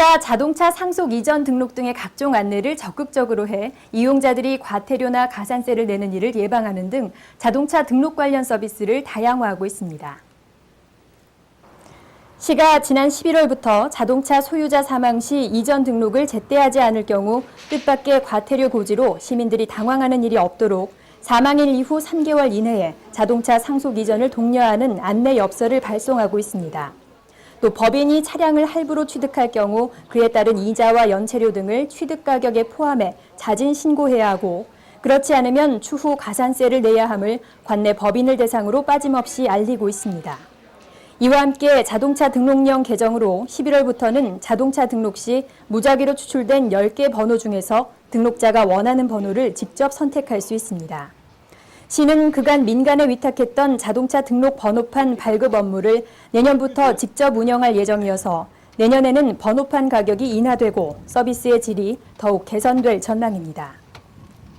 가 자동차 상속 이전 등록 등의 각종 안내를 적극적으로 해 이용자들이 과태료나 가산세를 내는 일을 예방하는 등 자동차 등록 관련 서비스를 다양화하고 있습니다. 시가 지난 11월부터 자동차 소유자 사망 시 이전 등록을 제때 하지 않을 경우 뜻밖의 과태료 고지로 시민들이 당황하는 일이 없도록 사망일 이후 3개월 이내에 자동차 상속 이전을 독려하는 안내 엽서를 발송하고 있습니다. 또 법인이 차량을 할부로 취득할 경우 그에 따른 이자와 연체료 등을 취득 가격에 포함해 자진 신고해야 하고 그렇지 않으면 추후 가산세를 내야 함을 관내 법인을 대상으로 빠짐없이 알리고 있습니다. 이와 함께 자동차 등록령 개정으로 11월부터는 자동차 등록 시 무작위로 추출된 10개 번호 중에서 등록자가 원하는 번호를 직접 선택할 수 있습니다. 시는 그간 민간에 위탁했던 자동차 등록 번호판 발급 업무를 내년부터 직접 운영할 예정이어서 내년에는 번호판 가격이 인하되고 서비스의 질이 더욱 개선될 전망입니다.